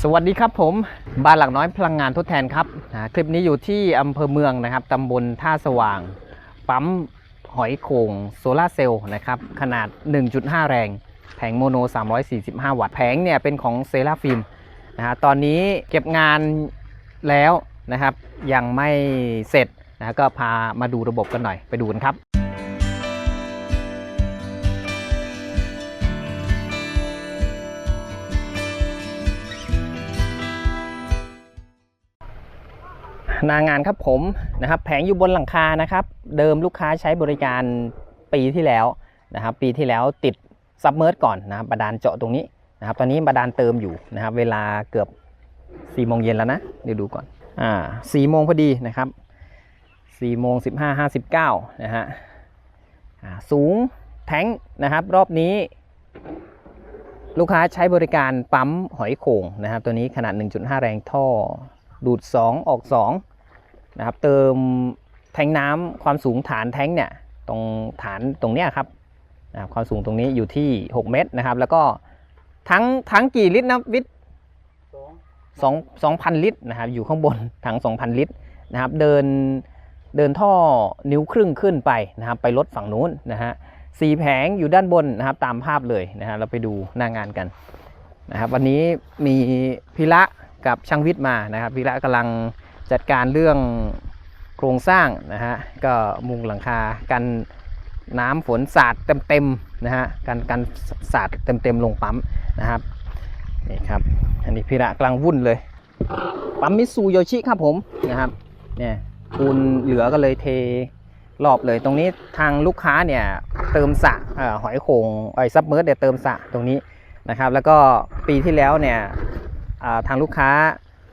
สวัสดีครับผมบ้านหลักน้อยพลังงานทดแทนครับคลิปนี้อยู่ที่อำเภอเมืองนะครับตำบลท่าสว่าง ปั๊มหอยโขงโซลาเซลล์นะครับขนาด 1.5 แรง แผงโมโน 345 วัตต์แผงเนี่ยเป็นของเซราฟิล์มนะฮะตอนนี้เก็บงานแล้วนะครับยังไม่เสร็จนะก็พามาดูระบบกันหน่อยไปดูกันครับ หนางานครับผมนะครับ แผงอยู่บนหลังคานะครับ เดิมลูกค้าใช้บริการปีที่แล้วนะครับ ปีที่แล้วติดซับเมอร์ก่อนนะครับบาดาลเจาะตรงนี้นะครับ ตอนนี้บาดาลเติมอยู่นะครับ เวลาเกือบ4ี่โมงเย็นแล้วนะเดี๋ยวดูก่อนอ่าสี่โมงพอดีนะครับ4โมง15 59นะฮะอ่าสูงแท้งนะครับ รอบนี้ ลูกค้าใช้บริการปั๊มหอยโข่งนะครับ ตัวนี้ขนาด 1.5 แรงท่อ ดูด 2 ออก2 นะครับ เติมแทงน้ำความสูงฐานแทงเนี่ยตรงฐานตรงเนี้ยครับนะครับความสูงตรงนี้อยู่ที่ 6 เมตรนะครับ แล้วก็ทั้งทั้งกี่ลิตรนะวิทย์สองสองพันลิตรนะครับ อยู่ข้างบนถัง2,000ลิตรนะครับ เดินเดินท่อนิ้วครึ่งขึ้นไปนะครับ ไปรถฝั่งนู้นนะฮะสีแผงอยู่ด้านบนนะครับ ตามภาพเลยนะฮะเราไปดูหน้างานกันนะครับ วันนี้มีพิระกับช่างวิทย์มานะครับพี่ละกำลัง จัดการเรื่องโครงสร้างนะฮะก็มุงหลังคากันน้ำฝนสาดเต็มๆนะฮะกันกันสาดเต็มๆลงปั๊มนะครับนี่ครับอันนี้พี่ละกลังวุ่นเลยปั๊มมิซูโยชิครับผมนะครับเนี่ยปูนเหลือก็เลยเทรอบเลยตรงนี้ทางลูกค้าเนี่ยเติมสระอ่อหอยโขงไอ้ซับเมอร์ดเนี่ยวเติมสระตรงนี้นะครับ แล้วก็ปีที่แล้วเนี่ยอ่าทางลูกค้า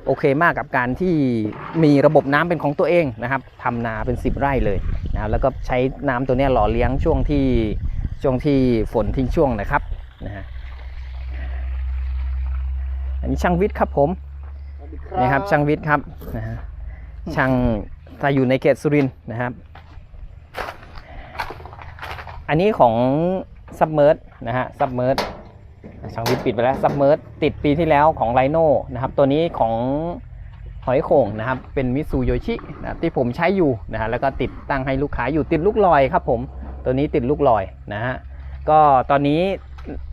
โอเคมากกับการที่มีระบบน้ำเป็นของตัวเองนะครับทำนาเป็น 10 ไร่เลยนะครับแล้วก็ใช้น้ำตัวนี้หล่อเลี้ยงช่วงที่ช่วงที่ฝนทิ้งช่วงนะครับนะฮะอันนี้ช่างวิทย์ครับผมนี่ครับช่างวิทย์ครับนะฮะช่างถ้าอยู่ในเขตสุรินทร์นะครับ อันนี้ของซับเมอร์นะฮะซับเมอร์ ช่างวิทย์ปิดไปแล้วซับเมอร์ติดปีที่แล้วของไรโน่นะครับตัวนี้ของหอยโข่งนะครับเป็นมิซูโยชินะที่ผมใช้อยู่นะฮะแล้วก็ติดตั้งให้ลูกค้าอยู่ติดลูกลอยครับผมตัวนี้ติดลูกลอยนะฮะก็ตอนนี้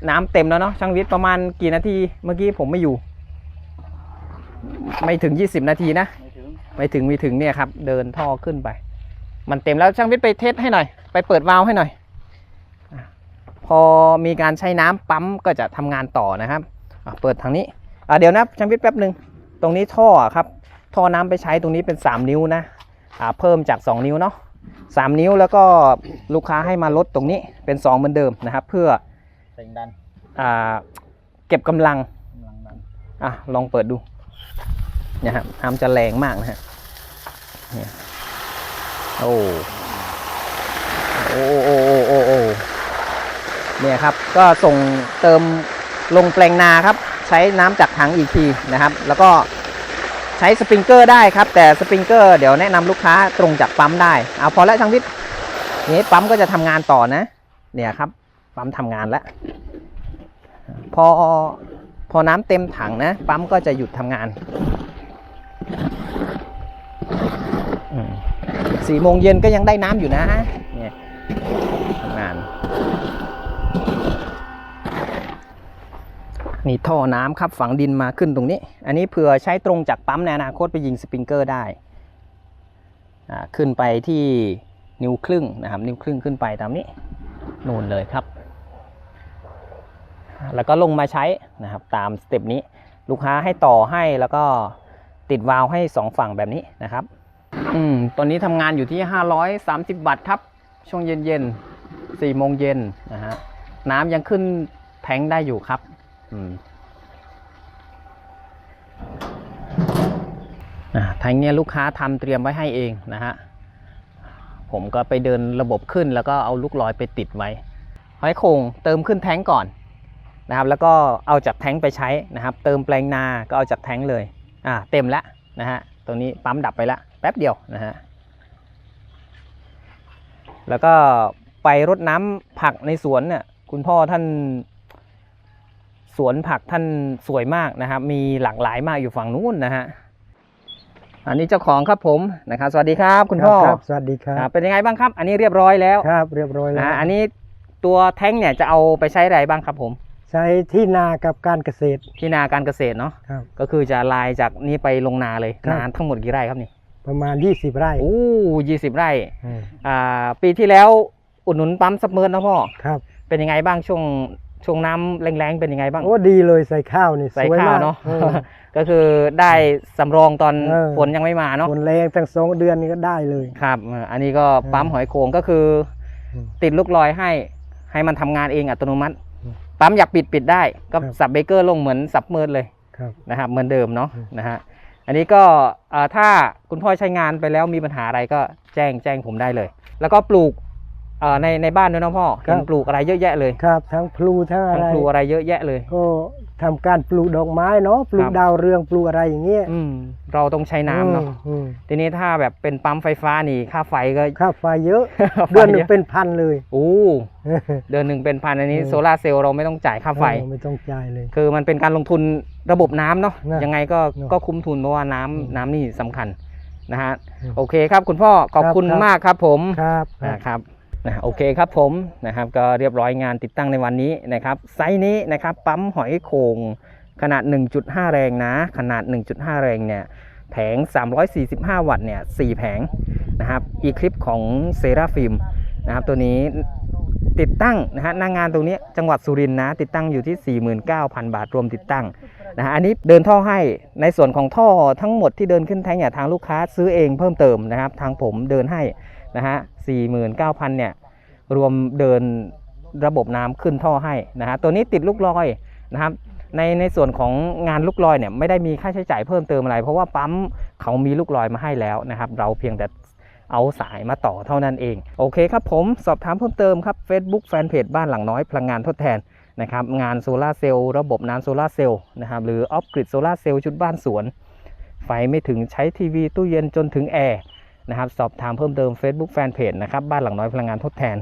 น้ำเต็มแล้วเนาะช่างวิทย์ประมาณกี่นาทีเมื่อกี้ผมไม่อยู่ ไม่ถึง 20 นาทีนะ ไม่ถึงไม่ถึงม่ถึงเนี่ยครับเดินท่อขึ้นไป มันเต็มแล้วช่างวิทย์ไปเทสให้หน่อย ไปเปิดวาล์วให้หน่อย พอมีการใช้น้ำปั๊มก็จะทำงานต่อนะครับอะเปิดทางนี้อะเดี๋ยวนะช่างวิทย์แป๊บหนึ่งตรงนี้ท่ออะครับท่อน้ำไปใช้ตรงนี้เป็น 3 นิ้วนะอ่าเพิ่มจาก 2 นิ้วเนาะ3นิ้วแล้วก็ลูกค้าให้มาลดตรงนี้เป็น 2 เหมือนเดิมนะครับ เพื่อแรงดันอ่าเก็บกำลังกำลังดันอะลองเปิดดูเนี่ยครับน้ำจะแรงมากนะฮะเนี่ยโอ้โอ้โอ้โอ้โอ้โอ้ เนี่ยครับก็ส่งเติมลงแปลงนาครับ ใช้น้ำจากถังอีกทีนะครับ แล้วก็ใช้สปริงเกอร์ได้ครับ แต่สปริงเกอร์เดี๋ยวแนะนำลูกค้าตรงจากปั๊มได้เอาพอแล้วช่างวิทย์นี้ปั๊มก็จะทำงานต่อนะ เนี่ยครับ ปั๊มทำงานแล้ว พอพอน้ำเต็มถังนะ ปั๊มก็จะหยุดทำงานสี่โมงเย็นก็ยังได้น้ำอยู่นะเนี่ยทำงาน นี่ท่อน้ำครับฝังดินมาขึ้นตรงนี้ อันนี้เผื่อใช้ตรงจากปั๊มในอนาคตไปยิงสปริงเกอร์ได้อ่าขึ้นไปที่นิ้วครึ่งนะครับ นิ้วครึ่งขึ้นไปตามนี้นู่นเลยครับ แล้วก็ลงมาใช้นะครับตามสเต็ปนี้ ลูกค้าให้ต่อให้แล้วก็ติดวาล์วให้ 2 ฝั่งแบบนี้นะครับ อืมตอนนี้ทำงานอยู่ที่ 530วัตต์ครับ ช่วงเย็นๆ4โมงเย็นนะฮะน้ำยังขึ้นแทงได้อยู่ครับ อืมอ่าแทงเนี่ยลูกค้าทำเตรียมไว้ให้เองนะฮะ ผมก็ไปเดินระบบขึ้นแล้วก็เอาลูกลอยไปติดไว้หอยโข่งเติมขึ้นแทงก่อนนะครับแล้วก็เอาจากแท้งไปใช้นะครับ เติมแปลงนา ก็เอาจากแท้งเลยอ่าเต็มแล้วนะฮะตรงนี้ปั๊มดับไปแล้วแป๊บเดียวนะฮะแล้วก็ไปรดน้ำผักในสวนเนี่ยคุณพ่อท่าน สวนผักท่านสวยมากนะครับ มีหลากหลายมากอยู่ฝั่งนู้นนะฮะอันนี้เจ้าของครับผมนะครับ สวัสดีครับคุณพ่อครับสวัสดีครัครับบเป็นยังไงบ้างครับ อันนี้เรียบร้อยแล้วครับ เรียบร้อยแล้วนะอันนี้ตัวแท้งเนี่ยจะเอาไปใช้อะไรบ้างครับผม ใช้ที่นากับการเกษตร ที่นาการเกษตรเนาะครับก็คือจะลายจากนี้ไปลงนาเลยครับนานทั้งหมดกี่ไร่ครับนี่ ประมาณ 20 ไร่โอ้ยี่สิบไร่อืมอ่าปีที่แล้วอุดหนุนปั๊มซับเมอร์นะพ่อครับเป็นยังไงบ้างช่วง ช่วงน้ำแรงๆเป็นยังไงบ้าง โอ้ดีเลยใส่ข้าวนี่ใส่สวยข้าวมากเนาะ ออ ก็คือได้สำรองตอนเออ ฝนยังไม่มาเนาะ ฝนแรงตั้งสองเดือนนี่ก็ได้เลย ครับเอ่ออันนี้ก็เออปั๊มหอยโขงก็คืออมติดลูกลอยให้ให้มันทำงานเองอัตโนมัติ อืมปั๊มอยากปิดปิดได้ ก็ครับ สับเบรกเกอร์ลงเหมือนสับเมิร์ดเลยครับ นะครับเหมือนเดิมเนาะอืม นะฮะอันนี้ก็เอ่อถ้าคุณพ่อใช้งานไปแล้วมีปัญหาอะไรก็แจ้งแจ้งผมได้เลย แล้วก็ปลูกเอ่อในในบ้านด้วยเนาะพ่อเห็นปลูกอะไรเยอะแยะเลยครับทั้งพลูทั้งอะทั้งไร ปลูกอะไรเยอะแยะเลย ก็ทำการปลูกดอกไม้เนาะปลูคกรับ ดาวเรืองปลูกอะไรอย่างเงี้ยอืมเราต้องใช้น้ำเนาะอืมอืมทีนี้ถ้าแบบเป็นปั๊มไฟฟ้านี่ค่าไฟก็ ค่าไฟเยอะค่าไฟเดือนหนึ่ยงอะเป็นพันเลย โอ้เดือนหนึ่งเป็นพันอันนี้เออโซลาร์เซลล์เราไม่ต้องจ่ายค่าไฟ เออไม่ต้องจ่ายเลย คือมันเป็นการลงทุนระบบน้ำเนาะนะยังไงก็เนอะก็คุ้มทุนเพราะว่าน้ำอืมน้ำนี่สำคัญนะฮะอืมโอเคครับคุณพ่อขอบครับคุณครับ มากครับผมครับครับนะครับ นะโอเคครับผมนะครับก็เรียบร้อยงานติดตั้งในวันนี้นะครับไซส์นี้นะครับปั๊มหอยโขงขนาด 1.5 แรงนะ ขนาด 1.5 แรงเนี่ยแผง 345 วัตต์เนี่ย4แผงนะครับอีคลิปของเซราฟิล์มนะครับตัวนี้ติดตั้งนะฮะหน้างงานตรงนี้จังหวัดสุรินทร์นะ ติดตั้งอยู่ที่ 49,000 บาทรวมติดตั้งนะฮะอันนี้เดินท่อให้ในส่วนของท่อทั้งหมดที่เดินขึ้นแทงเนี่ยทางลูกค้าซื้อเองเพิ่มเติมนะครับ ทางผมเดินให้ นะฮะ49,000เนี่ยรวมเดินระบบน้ำขึ้นท่อให้นะฮะตัวนี้ติดลูกลอยนะครับในในส่วนของงานลูกลอยเนี่ยไม่ได้มีค่าใช้จ่ายเพิ่มเติมอะไร เพราะว่าปั๊มเขามีลูกลอยมาให้แล้วนะครับ เราเพียงแต่เอาสายมาต่อเท่านั้นเอง โอเคครับผมสอบถามเพิ่มเติมครับ Facebook Fanpage บ้านหลังน้อยพลังงานทดแทนนะครับงานโซลาร์เซลล์ระบบน้ำโซลาร์เซลล์นะครับหรือออฟกริดโซลาร์เซลล์ชุดบ้านสวน ไฟไม่ถึงใช้ทีวีตู้เย็นจนถึงแอร์ นะครับ สอบถามเพิ่มเติม Facebook Fanpage นะครับ บ้านหลังน้อยพลังงานทดแทน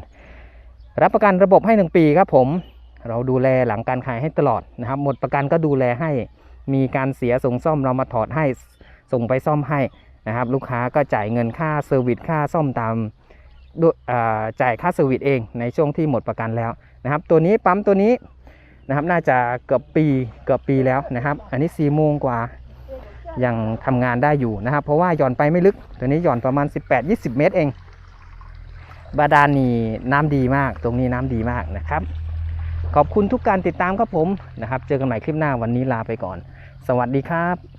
รับประกันระบบให้ 1 ปีครับผม เราดูแลหลังการขายให้ตลอดนะครับ หมดประกันก็ดูแลให้ มีการเสียส่งซ่อมเรามาถอดให้ ส่งไปซ่อมให้นะครับ ลูกค้าก็จ่ายเงินค่าเซอร์วิสค่าซ่อมตามจ่ายค่าเซอร์วิสเองในช่วงที่หมดประกันแล้วนะครับ ตัวนี้ปั๊มตัวนี้นะครับ น่าจะเกือบปีเกือบปีแล้วนะครับ อันนี้4ี่โมงกว่า ยังทำงานได้อยู่นะครับ เพราะว่าหย่อนไปไม่ลึก ตัวนี้หย่อนประมาณ 18-20 เมตรเอง บาดาลนี่น้ำดีมาก ตรงนี้น้ำดีมากนะครับ ขอบคุณทุกการติดตามครับผมนะครับ เจอกันใหม่คลิปหน้าวันนี้ลาไปก่อน สวัสดีครับ